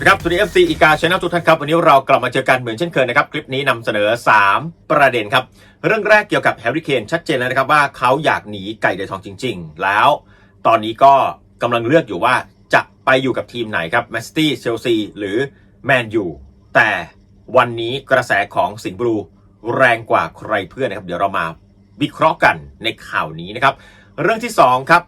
วัสดีครับสวัสดี FC อีกาชแนลทุกท่านครับ วันนี้เรากลับมาเจอกันเหมือนเช่นเคยนะครับ คลิปนี้นำเสนอ 3 ประเด็นครับ เรื่องแรกเกี่ยวกับแฮร์รี่เคนชัดเจนแล้วนะครับว่าเขาอยากหนีไก่เดือดทองจริง ๆ แล้ว ตอนนี้ก็กำลังเลือกอยู่ว่าจะไปอยู่กับทีมไหนครับแมนซิตี้เชลซีหรือแมนยูแต่วันนี้กระแสของสิงห์บลูแรงกว่าใครเพื่อนนะครับ เดี๋ยวเรามาวิเคราะห์กันในข่าวนี้นะครับ เรื่องที่สองครับ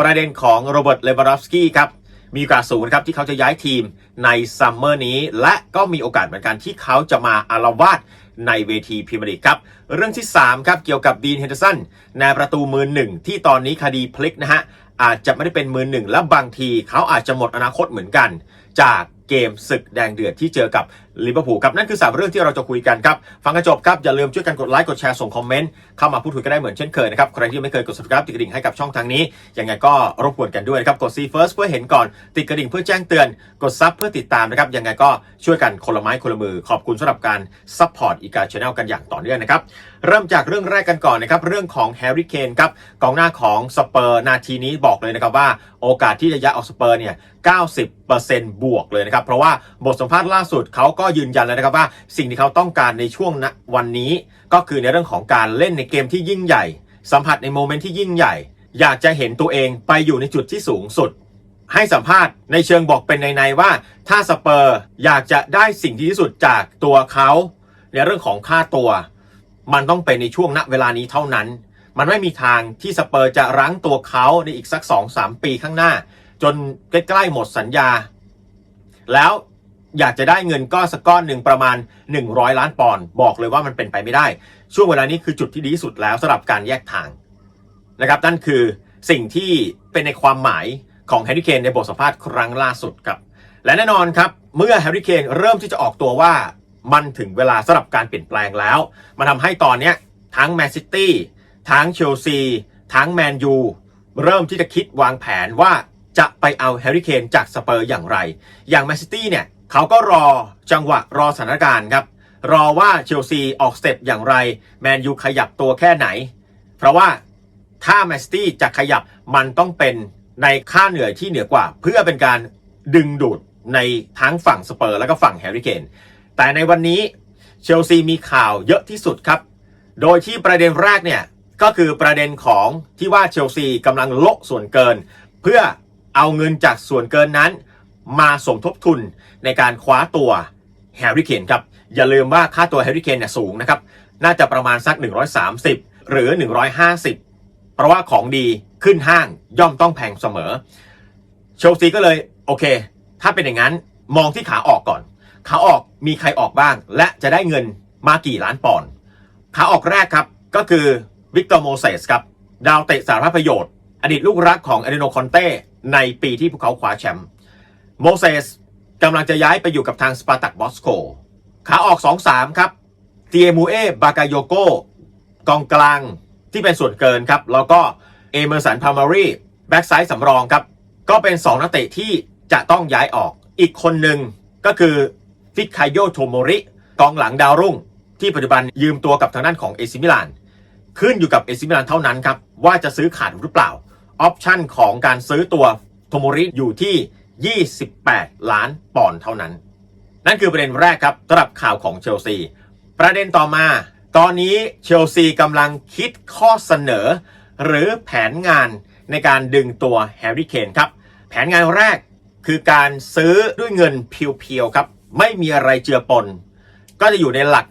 ประเด็นของโรเบิร์ตเลวานอฟสกี้ครับ มีโอกาสสูงนะครับที่เขาจะย้ายทีมในซัมเมอร์นี้ และก็มีโอกาสเหมือนกันที่เขาจะมาอารวาสในเวทีพรีเมียร์ลีกครับ เรื่องที่ 3 ครับ เกี่ยวกับดีนเฮนเดอร์สันในประตูมือหนึ่งที่ตอนนี้คดีพลิกนะฮะ อาจจะไม่ได้เป็นมือหนึ่งและบางทีเขาอาจจะหมดอนาคตเหมือนกัน จากเกมศึกแดงเดือดที่เจอกับ ลิเวอร์พูลครับนั่นคือสามเรื่องที่เราจะคุยกันครับ ฟังกันจบครับ อย่าลืมช่วยกันกดไลค์กดแชร์ส่งคอมเมนต์เข้ามาพูดคุยกันได้เหมือนเช่นเคยนะครับ ใครที่ยังไม่เคยกด subscribe ติดกระดิ่งให้กับช่องทางนี้ยังไงก็รบกวนกันด้วยนะครับ กด see first เพื่อเห็นก่อนติดกระดิ่งเพื่อแจ้งเตือนกดซับเพื่อติดตามนะครับยังไงก็ช่วยกันคนละไม้คนละมือขอบคุณสำหรับการซัพพอร์ตอีกาชาแนลกันอย่างต่อเนื่องนะครับเริ่มจากเรื่องแรกกันก่อนนะครับเรื่องของแฮร์รี่เคนครับกองหน้าของสเปอร์นาทีนี้บอกเลยนะครับว่าโอกาสที่จะย้ายออกสเปอร์เนี่ย90%บวกเลยนะครับเพราะว่าบทสัมภาษณ์ล่าสุดเขาก็ยืนยันแล้วนะครับว่าสิ่งที่เขาต้องการในช่วงณวันนี้ก็คือในเรื่องของการเล่นในเกมที่ยิ่งใหญ่ สัมผัสในโมเมนต์ที่ยิ่งใหญ่ อยากจะเห็นตัวเองไปอยู่ในจุดที่สูงสุด ให้สัมภาษณ์ในเชิงบอกเป็นในๆว่า ถ้าสเปอร์อยากจะได้สิ่งที่ที่สุดจากตัวเขาในเรื่องของค่าตัว มันต้องเป็นในช่วงณเวลานี้เท่านั้น มันไม่มีทางที่สเปอร์จะรั้งตัวเขาในอีกสัก2-3ปีข้างหน้า จนใกล้ๆหมดสัญญา แล้ว อยากจะได้เงินก้อนสักก้อนหนึ่งประมาณ 100 ล้านปอนด์บอกเลยว่ามันเป็นไปไม่ได้ ช่วงเวลานี้คือจุดที่ดีที่สุดแล้วสำหรับการแยกทางนะครับนั่นคือสิ่งที่เป็นในความหมายของแฮร์รี่เคนในบทสัมภาษณ์ครั้งล่าสุดครับ และแน่นอนครับ เมื่อแฮร์รี่เคนเริ่มที่จะออกตัวว่ามันถึงเวลาสำหรับการเปลี่ยนแปลงแล้ว มันทำให้ตอนนี้ทั้งแมนซิตี้ทั้งเชลซีทั้งแมนยูเริ่มที่จะคิดวางแผนว่าจะไปเอาแฮร์รี่เคนจากสเปอร์อย่างไร อย่างแมนซิตี้เนี่ย เขาก็รอจังหวะรอสถานการณ์ครับ รอว่าเชลซีออกสเต็ปอย่างไร แมนยูขยับตัวแค่ไหน เพราะว่าถ้าแมนซิตี้จะขยับมันต้องเป็นในค่าเหนื่อยที่เหนือกว่า เพื่อเป็นการดึงดูดในทั้งฝั่งสเปอร์แล้วก็ฝั่งแฮร์รี่เคนแต่ในวันนี้เชลซีมีข่าวเยอะที่สุดครับ โดยที่ประเด็นแรกเนี่ยก็คือประเด็นของที่ว่าเชลซีกำลังโละส่วนเกิน เพื่อเอาเงินจากส่วนเกินนั้น มาสมทบทุนในการคว้าตัวแฮร์รี่เคนครับ อย่าลืมว่าค่าตัวแฮร์รี่เคนเนี่ยสูงนะครับ น่าจะประมาณสัก 130 หรือ 150 เพราะว่าของดีขึ้นห้างย่อมต้องแพงเสมอ เชลซีก็เลยโอเค ถ้าเป็นอย่างนั้นมองที่ขาออกก่อน ขาออกมีใครออกบ้าง และจะได้เงินมากี่ล้านปอนด์ขาออกแรกครับก็คือวิกตอร์โมเซสครับดาวเตะสารพัดประโยชน์ อดีตลูกรักของเอเดโนคอนเต้ในปีที่พวกเขาคว้าแชมป์ โมเซสกำลังจะย้ายไปอยู่กับทางสปาร์ตักบอสโกขาออก 2-3 ครับเตียมูเอบากาโยโกกองกลางที่เป็นส่วนเกินครับ แล้วก็เอเมอร์สันพามารีแบ็กไซด์สำรองครับ ก็เป็น 2 นักเตะที่จะต้องย้ายออกอีกคนหนึ่งก็คือฟิกไคโยโทโมริ กองหลังดาวรุ่ง ที่ปัจจุบันยืมตัวกับทางด้านของเอซิมิลานขึ้นอยู่กับเอซิมิลานเท่านั้นครับ ว่าจะซื้อขาดหรือเปล่า ออปชั่นของการซื้อตัวโทโมริอยู่ที่ 28 ล้านปอนด์เท่านั้น นั่นคือประเด็นแรกครับสำหรับข่าวของเชลซี ประเด็นต่อมา ตอนนี้เชลซีกำลังคิดข้อเสนอ หรือแผนงานในการดึงตัวแฮร์รี่เคนครับ แผนงานแรกคือการซื้อด้วยเงินเพียวๆครับ ไม่มีอะไรเจือปน ก็จะอยู่ในหลัก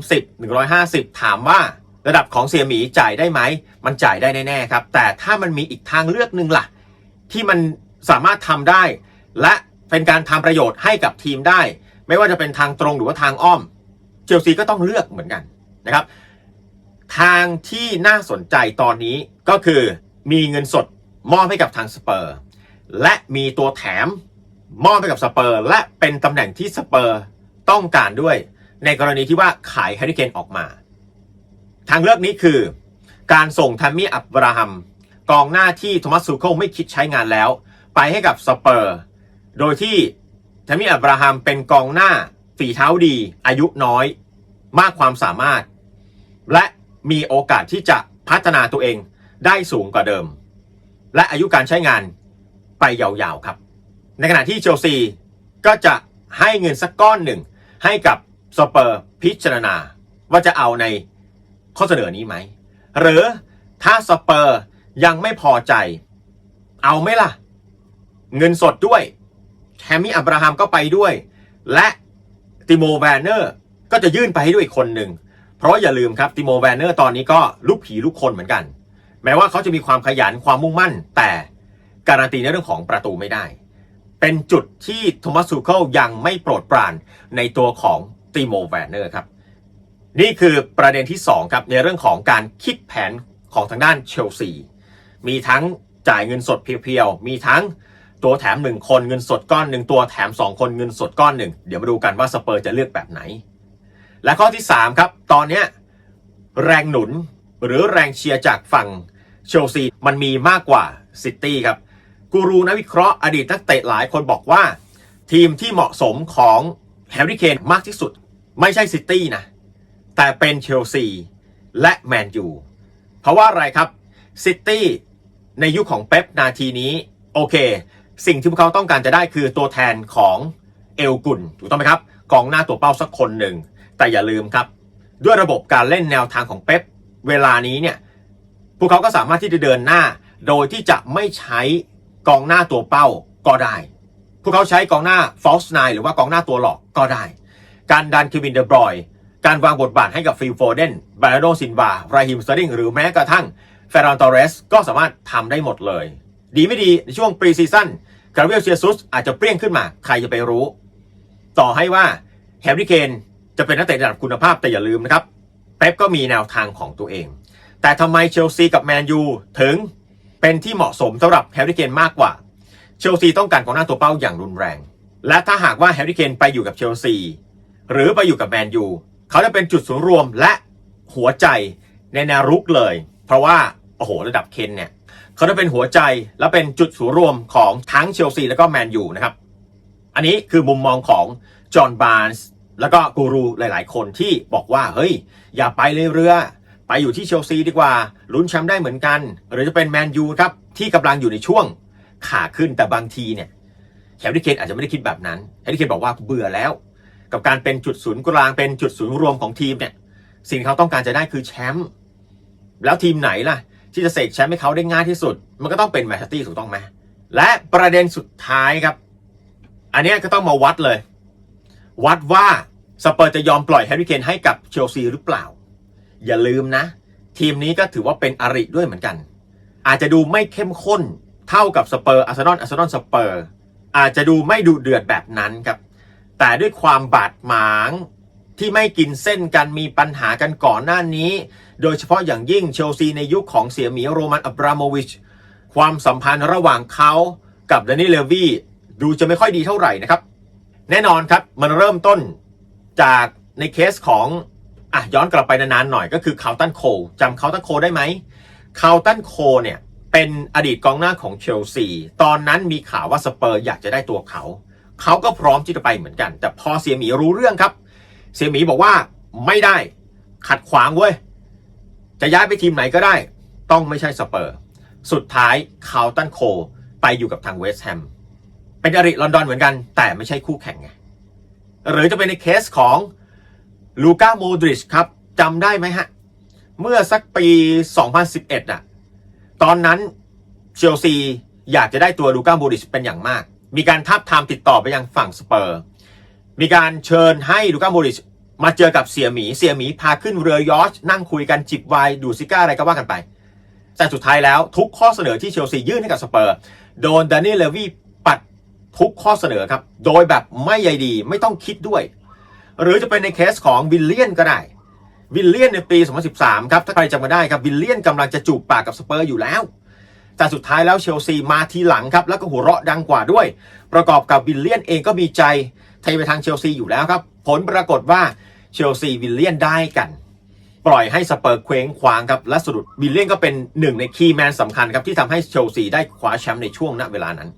130 150 ถามว่าระดับของเสียหมีจ่ายได้ไหม มันจ่ายได้แน่ๆครับ แต่ถ้ามันมีอีกทางเลือกหนึ่งล่ะ ที่มัน สามารถทำได้ และเป็นการทำประโยชน์ให้กับทีมได้ ไม่ว่าจะเป็นทางตรงหรือว่าทางอ้อม เชลซีก็ต้องเลือกเหมือนกันนะครับ ทางที่น่าสนใจตอนนี้ก็คือมีเงินสดมอบให้กับทางสเปอร์ และมีตัวแถมมอบให้กับสเปอร์ และเป็นตำแหน่งที่สเปอร์ต้องการด้วย ในกรณีที่ว่าขายแฮร์รี่เคนออกมา ทางเลือกนี้คือ การส่งทัมมี่อับราฮัมกองหน้าที่โทมัสซูเคิลไม่คิดใช้งานแล้ว ไปให้กับสเปอร์ โดยที่ทัมมี่อับราฮัมเป็นกองหน้าฝีเท้าดี อายุน้อย มากความสามารถ และมีโอกาสที่จะพัฒนาตัวเองได้สูงกว่าเดิม และอายุการใช้งานไปยาวๆครับ ในขณะที่เชลซีก็จะให้เงินสักก้อนหนึ่ง ให้กับสเปอร์พิจารณา ว่าจะเอาในข้อเสนอนี้ไหม หรือถ้าสเปอร์ยังไม่พอใจ เอาไหมล่ะ เงินสดด้วยแฮมมี่อับราฮัมก็ไปด้วย และติโมแวนเนอร์ก็จะยื่นไปให้ด้วยอีกคนหนึ่ง เพราะอย่าลืมครับติโมแวนเนอร์ตอนนี้ก็ลูกผีลูกคนเหมือนกัน แม้ว่าเขาจะมีความขยันความมุ่งมั่น แต่การันตีในเรื่องของประตูไม่ได้ เป็นจุดที่โทมัสซูเคิลยังไม่โปรดปรานในตัวของติโมแวนเนอร์ครับนี่คือประเด็นที่ 2 ครับ ในเรื่องของการคิดแผนของทางด้านเชลซี มีทั้งจ่ายเงินสดเพียวๆ มีทั้ง ตัวแถม 1 คนเงินสดก้อนหนึ่งตัวแถม 2 คนเงินสดก้อนหนึ่งเดี๋ยวมาดูกันว่าสเปอร์จะเลือกแบบไหน และข้อที่ 3 ครับ ตอนนี้แรงหนุนหรือแรงเชียร์จากฝั่งเชลซีมันมีมากกว่าซิตี้ครับกูรูนักวิเคราะห์อดีตนักเตะหลายคนบอกว่า ทีมที่เหมาะสมของแฮร์รี่เคนมากที่สุด ไม่ใช่ซิตี้นะ แต่เป็นเชลซีและแมนยูเพราะว่าอะไรครับซิตี้ในยุคของเป๊ปนาทีนี้ โอเค สิ่งที่พวกเขาต้องการจะได้คือตัวแทนของเอลกุนถูกต้องไหมครับกองหน้าตัวเป้าสักคนหนึ่ง แต่อย่าลืมครับ ด้วยระบบการเล่นแนวทางของเป๊ปเวลานี้เนี่ยพวกเขาก็สามารถที่จะเดินหน้า โดยที่จะไม่ใช้กองหน้าตัวเป้าก็ได้ พวกเขาใช้กองหน้า false nine หรือว่ากองหน้าตัวหลอกก็ได้ การดันคิวินเดบรอยการวางบทบาทให้กับฟิลโฟเดนบาร์โดซินวาไรฮิมสเตอร์ดิงหรือแม้กระทั่งเฟรนตอเรสก็สามารถทำได้หมดเลย ดีไม่ดีในช่วงปรีซีซั่นคาร์เวลเชียซุสอาจจะเปรี้ยงขึ้นมา ใครจะไปรู้ ต่อให้ว่าแฮร์รี่เคนจะเป็นนักเตะระดับคุณภาพแต่อย่าลืมนะครับเป๊ปก็มีแนวทางของตัวเอง แต่ทำไมเชลซีกับแมนยูถึงเป็นที่เหมาะสมสำหรับแฮร์รี่เคนมากกว่า เชลซีต้องการกองหน้าตัวเป้าอย่างรุนแรง และถ้าหากว่าแฮร์รี่เคนไปอยู่กับเชลซีหรือไปอยู่กับแมนยูเขาจะเป็นจุดศูนย์รวมและหัวใจในแนวรุกเลย เพราะว่าโอ้โหระดับเคนเนี่ย เขาจะเป็นหัวใจและเป็นจุดศูนย์รวมของทั้งเชลซีและก็แมนยูนะครับ อันนี้คือมุมมองของจอห์นบาร์นส์แล้วก็กูรูหลาย ๆ คนที่บอกว่าเฮ้ย อย่าไปเลยเรือ ไปอยู่ที่เชลซีดีกว่าลุ้นแชมป์ได้เหมือนกัน หรือจะเป็นแมนยูครับที่กำลังอยู่ในช่วงขาขึ้นแต่บางทีเนี่ยแฮร์รี่เคนอาจจะไม่ได้คิดแบบนั้นแฮร์รี่เคนบอกว่าเบื่อแล้ว กับการเป็นจุดศูนย์กลางเป็นจุดศูนย์รวมของทีมเนี่ยสิ่งที่เขาต้องการจะได้คือแชมป์แล้วทีมไหนล่ะ ที่จะเสกแชมป์ให้เขาได้ง่ายที่สุด มันก็ต้องเป็นแมนเชสเตอร์ถูกต้องไหมและประเด็นสุดท้ายครับ อันนี้ก็ต้องมาวัดเลย วัดว่าสเปอร์จะยอมปล่อยแฮร์รี่เคนให้กับเชลซีหรือเปล่า อย่าลืมนะ ทีมนี้ก็ถือว่าเป็นอริด้วยเหมือนกัน อาจจะดูไม่เข้มข้นเท่ากับสเปอร์อาร์เซนอลอาร์เซนอลสเปอร์อาจจะดูไม่ดูเดือดแบบนั้นครับ แต่ด้วยความบาดหมางที่ไม่กินเส้นกันมีปัญหากันก่อนหน้านี้ โดยเฉพาะอย่างยิ่งเชลซีในยุคของเสียหมีโรมันอับราโมวิช ความสัมพันธ์ระหว่างเขากับดานิเลวีดูจะไม่ค่อยดีเท่าไหร่นะครับ แน่นอนครับมันเริ่มต้นจากในเคสของอะย้อนกลับไปนานๆหน่อยก็คือคาวตันโคจำคาวตันโคได้ไหมคาวตันโคเนี่ยเป็นอดีตกองหน้าของเชลซี ตอนนั้นมีข่าวว่าสเปอร์อยากจะได้ตัวเขา เขาก็พร้อมที่จะไปเหมือนกัน แต่พอเสียหมีรู้เรื่องครับ เสียหมีบอกว่าไม่ได้ขัดขวางเว้ย จะย้ายไปทีมไหนก็ได้ ต้องไม่ใช่สเปอร์ สุดท้ายคาวตันโค ไปอยู่กับทางเวสต์แฮม เป็นอริลอนดอนเหมือนกัน แต่ไม่ใช่คู่แข่งไง หรือจะเป็นในเคสของลูก้าโมดริชครับจำได้ไหมฮะ เมื่อสักปี 2011อะ ตอนนั้นเชลซีอยากจะได้ตัวลูก้าโมดริชเป็นอย่างมาก มีการทับทามติดต่อไปยังฝั่งสเปอร์ มีการเชิญให้ลูก้าโมดริช มาเจอกับเสี่ยหมีเสี่ยหมีพาขึ้นเรือยอชนั่งคุยกันจิบไวน์ดูซิก้าอะไรก็ว่ากันไป แต่สุดท้ายแล้วทุกข้อเสนอที่เชลซียื่นให้กับสเปอร์ โดนดานิเลเลวีปัดทุกข้อเสนอครับ โดยแบบไม่ใยดีไม่ต้องคิดด้วย หรือจะเป็นในเคสของวิลเลียนก็ได้ วิลเลียนในปี 2013 ครับ ถ้าใครจำกันได้ครับวิลเลียนกำลังจะจูบปากกับสเปอร์อยู่แล้วแต่สุดท้ายแล้วเชลซีมาทีหลังครับ แล้วก็หัวเราะดังกว่าด้วย ประกอบกับวิลเลียนเองก็มีใจเทไปทางเชลซีอยู่แล้วครับ ผลปรากฏว่าเชลซีวิลเลียนได้กัน ปล่อยให้สเปอร์เคว้งคว้างครับและสรุปวิลเลียนก็เป็นหนึ่งในคีย์แมนสำคัญครับที่ทำให้เชลซีได้คว้าแชมป์ในช่วงณเวลานั้น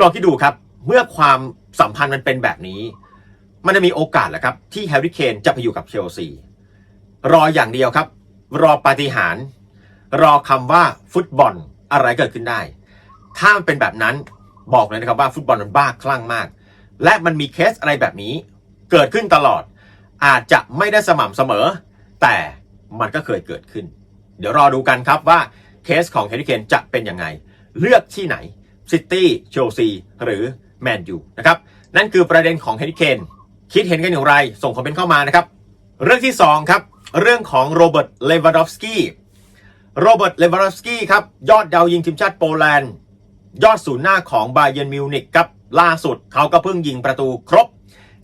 ลองคิดดูครับเมื่อความสัมพันธ์มันเป็นแบบนี้ มันจะมีโอกาสแหละครับ ที่แฮร์รี่เคนจะไปอยู่กับเชลซีรออย่างเดียวครับ รอปาฏิหาริย์รอคำว่าฟุตบอลอะไรเกิดขึ้นได้ ถ้ามันเป็นแบบนั้นบอกเลยนะครับว่าฟุตบอลมันบ้าคลั่งมาก และมันมีเคสอะไรแบบนี้ เกิดขึ้นตลอด อาจจะไม่ได้สม่ำเสมอ แต่มันก็เคยเกิดขึ้น เดี๋ยวรอดูกันครับว่าเคสของเฮริเคนจะเป็นยังไง เลือกที่ไหนซิตี้เชลซีหรือแมนยูนะครับนั่นคือประเด็นของเฮริเคนคิดเห็นกันอย่างไร ส่งคอมเมนต์เข้ามานะครับ เรื่องที่ 2 ครับ เรื่องของโรเบิร์ตเลวานดอฟสกี้โรเบิร์ตเลวานดอฟสกี้ครับ ยอดดาวยิงทีมชาติโปแลนด์ ยอดศูนย์หน้าของบาเย r n นมิวนิกครับ ล่าสุดเขาก็เพิ่งยิงประตูครบ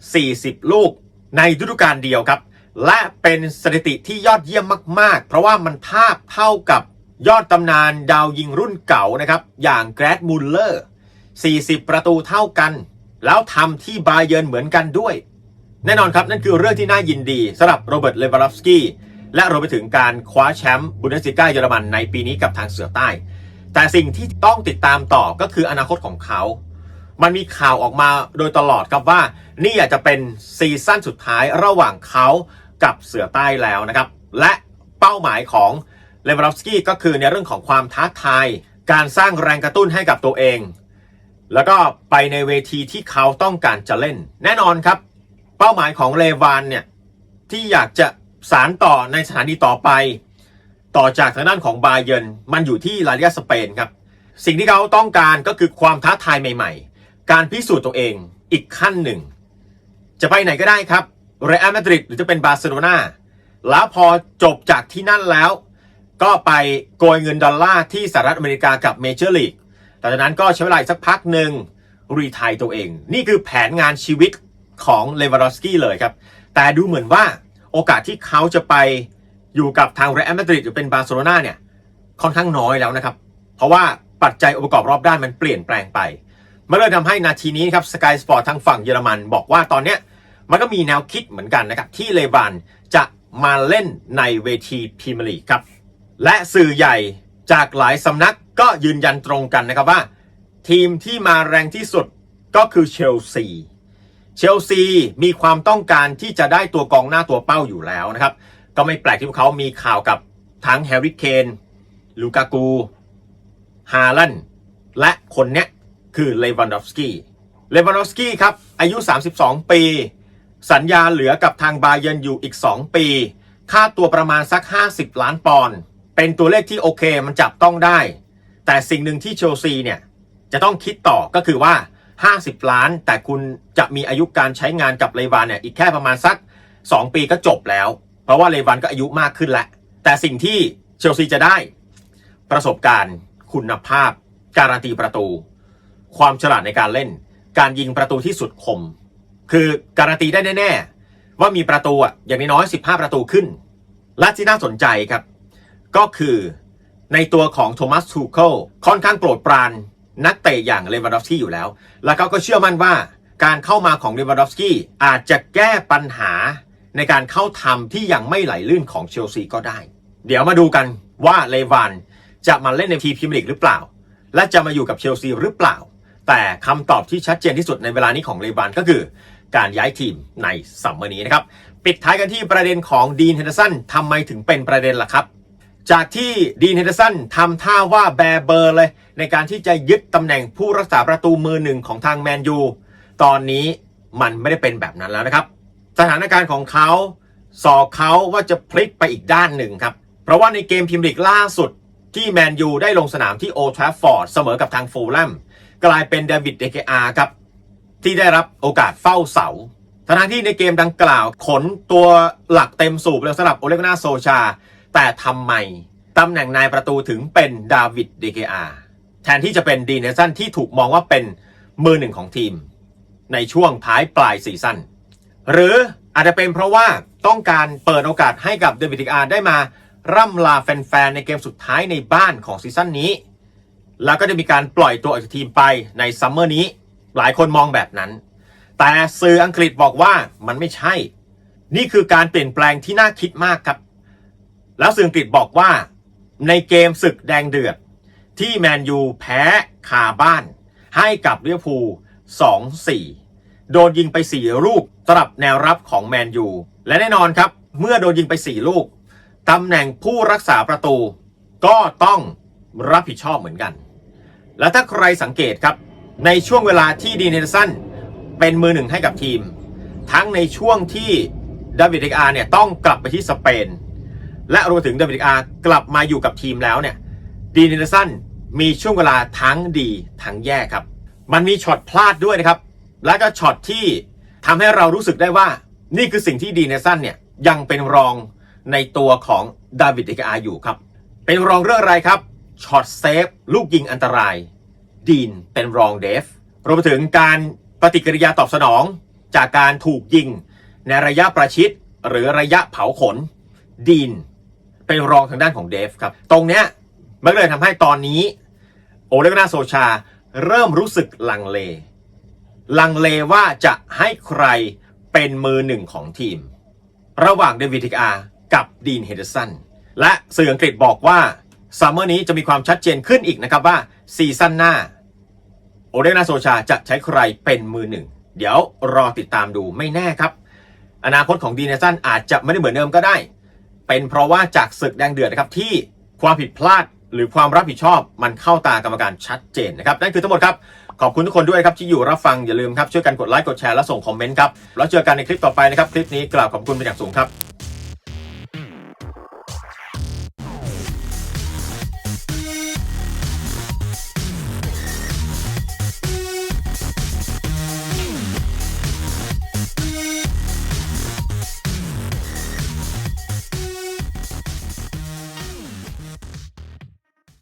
40 ลูกในฤดูกาลเดียวครับ และเป็นสถิติที่ยอดเยี่ยมมาก ๆ เพราะว่ามันทาบเท่ากับยอดตำนานดาวยิงรุ่นเก่านะครับ อย่างแกรดมูลเลอร์ 40 ประตูเท่ากัน แล้วทำที่บาเยิร์นเหมือนกันด้วย แน่นอนครับ นั่นคือเรื่องที่น่ายินดีสำหรับโรเบิร์ตเลวานดอฟสกี้และรวมไปถึงการคว้าแชมป์บุนเดสลิก้าเยอรมันในปีนี้กับทางเสือใต้ แต่สิ่งที่ต้องติดตามต่อก็คืออนาคตของเขา มันมีข่าวออกมาโดยตลอดครับว่า นี่อาจจะเป็นซีซั่นสุดท้ายระหว่างเขากับเสือใต้แล้วนะครับ และเป้าหมายของเลวานอฟสกี้ก็คือในเรื่องของความท้าทาย การสร้างแรงกระตุ้นให้กับตัวเอง แล้วก็ไปในเวทีที่เขาต้องการจะเล่น แน่นอนครับ เป้าหมายของเลวานเนี่ยที่อยากจะสารต่อในสถานีต่อไป ต่อจากทางด้านของบาเยนมันอยู่ที่ลาลิกาสเปนครับ สิ่งที่เขาต้องการก็คือความท้าทายใหม่ ๆ การพิสูจน์ตัวเองอีกขั้นหนึ่ง จะไปไหนก็ได้ครับเรอัลมาดริดหรือจะเป็นบาร์เซโลนาแล้วพอจบจากที่นั่นแล้ว ก็ไปโกยเงินดอลลาร์ที่สหรัฐอเมริกากับเมเจอร์ลีกหลังจากนั้นก็ใช้เวลาสักพักหนึ่งรีไทายตัวเอง นี่คือแผนงานชีวิตของเลวานดอสกี้เลยครับ แต่ดูเหมือนว่าโอกาสที่เขาจะไปอยู่กับทางเรอัลมาดริดหรือเป็นบาร์เซโลนาเนี่ยค่อนข้างน้อยแล้วนะครับ เพราะว่าปัจจัยองค์ประกอบรอบด้านมันเปลี่ยนแปลงไป มันเลยทำให้นาทีนี้ครับสกายสปอร์ตทางฝั่งเยอรมัน บอกว่าตอนเนี้ยมันก็มีแนวคิดเหมือนกันนะครับที่เลบานจะมาเล่นในเวทีพรีเมียร์ลีกครับ และสื่อใหญ่จากหลายสำนักก็ยืนยันตรงกันนะครับว่า ทีมที่มาแรงที่สุดก็คือเชลซีเชลซีมีความต้องการที่จะได้ตัวกองหน้าตัวเป้าอยู่แล้วนะครับ ก็ไม่แปลกที่พวกเขามีข่าวกับทั้งแฮร์รี่เคนลูกากูฮาลันและคนเนี้ย คือเลวานดอฟสกี้เลวานดอฟสกี้ครับ อายุ 32 ปี สัญญาเหลือกับทางบาเยนอยู่อีก 2 ปี ค่าตัวประมาณสัก 50 ล้านปอนด์เป็นตัวเลขที่โอเคมันจับต้องได้ แต่สิ่งหนึ่งที่เชลซีเนี่ย จะต้องคิดต่อก็คือว่า 50 ล้าน แต่คุณจะมีอายุการใช้งานกับเลวานเนี่ยอีกแค่ประมาณสัก 2 ปีก็จบแล้ว เพราะว่าเลวานก็อายุมากขึ้นแล้ว แต่สิ่งที่เชลซีจะได้ ประสบการณ์ คุณภาพ การันตีประตู ความฉลาดในการเล่น การยิงประตูที่สุดคม คือการันตีได้แน่ ๆ ว่ามีประตูอะอย่างน้อย15 ประตูขึ้น และที่น่าสนใจครับ ก็คือในตัวของโทมัสทูเคิลค่อนข้างโปรดปรานนักเตะอย่างเลวานดอฟสกี้อยู่แล้ว แล้วเขาก็เชื่อมั่นว่าการเข้ามาของเลวานดอฟสกี้อาจจะแก้ปัญหาในการเข้าทำที่ยังไม่ไหลลื่นของเชลซีก็ได้ เดี๋ยวมาดูกันว่าเลวานจะมาเล่นในทีมพรีเมียร์ลีกหรือเปล่า และจะมาอยู่กับเชลซีหรือเปล่า แต่คำตอบที่ชัดเจนที่สุดในเวลานี้ของเลวานก็คือการย้ายทีมในซัมเมอร์นี้นะครับ ปิดท้ายกันที่ประเด็นของดีนเฮนเดอร์สันทำไมถึงเป็นประเด็นล่ะครับ จากที่ดีนเฮนเดอร์สันทำท่าว่าแบเบอร์เลย ในการที่จะยึดตำแหน่งผู้รักษาประตูมือหนึ่งของทางแมนยูตอนนี้มันไม่ได้เป็นแบบนั้นแล้วนะครับ สถานการณ์ของเขาสอกเขาว่าจะพลิกไปอีกด้านหนึ่งครับ เพราะว่าในเกมพรีเมียร์ลีกล่าสุดที่แมนยูได้ลงสนามที่โอทรฟฟอร์ดเสมอกับทางฟูลแลม กลายเป็นเดวิดเดเกอาครับที่ได้รับโอกาสเฝ้าเสาทั้งที่ในเกมดังกล่าวขนตัวหลักเต็มสูบเลยสำหรับโอเลกนาโซชา แต่ทำไมตำแหน่งนายประตูถึงเป็นดาวิดเดเกอาแทนที่จะเป็นดีเนสันที่ถูกมองว่าเป็นมือหนึ่งของทีม ในช่วงท้ายปลายซีซั่นหรืออาจจะเป็นเพราะว่าต้องการเปิดโอกาสให้กับเดวิดเดเกอาได้มาร่ำลาแฟนๆในเกมสุดท้ายในบ้านของซีซั่นนี้ แล้วก็จะมีการปล่อยตัวออกจากทีมไปในซัมเมอร์นี้ หลายคนมองแบบนั้น แต่สื่ออังกฤษบอกว่ามันไม่ใช่ นี่คือการเปลี่ยนแปลงที่น่าคิดมากครับ แล้วสื่ออังกฤษบอกว่า ในเกมศึกแดงเดือด ที่แมนยูแพ้คาบ้าน ให้กับเรียพูล2-4 โดนยิงไป 4 ลูกสรับแนวรับของแมนยู และแน่นอนครับ เมื่อโดนยิงไป 4 ลูก ตำแหน่งผู้รักษาประตู ก็ต้องรับผิดชอบเหมือนกัน และถ้าใครสังเกตครับ ในช่วงเวลาที่ดีเนสันเป็นมือหนึ่งให้กับทีม ทั้งในช่วงที่ดาวิดเดกอาเนี่ยต้องกลับไปที่สเปน และรวมถึงดาวิดเดกอากลับมาอยู่กับทีมแล้วเนี่ยดีเนสันมีช่วงเวลาทั้งดีทั้งแย่ครับ มันมีช็อตพลาดด้วยนะครับ และก็ช็อตที่ทำให้เรารู้สึกได้ว่า นี่คือสิ่งที่ดีเนสันเนี่ยยังเป็นรองในตัวของดาวิดเดกอาอยู่ครับ เป็นรองเรื่องอะไรครับ ช็อตเซฟลูกยิงอันตราย ดีนเป็นรองเดฟรวมไปถึงการปฏิกิริยาตอบสนอง จากการถูกยิง ในระยะประชิดหรือระยะเผาขน ดีนเป็นรองทางด้านของเดฟครับ ตรงเนี้ยมันเลยทำให้ตอนนี้ โอเลกนาโซชาเริ่มรู้สึกลังเล ลังเลว่าจะให้ใครเป็นมือหนึ่งของทีม ระหว่างเดวิดทิกอากับดีนเฮเดอร์สันและสื่ออังกฤษบอกว่า ซัมเมอร์นี้จะมีความชัดเจนขึ้นอีกนะครับว่าซีซั่นหน้า โอเดนาโซชาจะใช้ใครเป็นมือหนึ่ง เดี๋ยวรอติดตามดูไม่แน่ครับ อนาคตของดีเนสันอาจจะไม่ได้เหมือนเดิมก็ได้ เป็นเพราะว่าจากศึกแดงเดือดนะครับที่ความผิดพลาดหรือความรับผิดชอบมันเข้าตากรรมการชัดเจนนะครับนั่นคือทั้งหมดครับ ขอบคุณทุกคนด้วยครับที่อยู่รับฟังอย่าลืมครับช่วยกันกดไลค์กดแชร์และส่งคอมเมนต์ครับแล้วเจอกันในคลิปต่อไปนะครับคลิปนี้กล่าวขอบคุณเป็นอย่างสูงครับ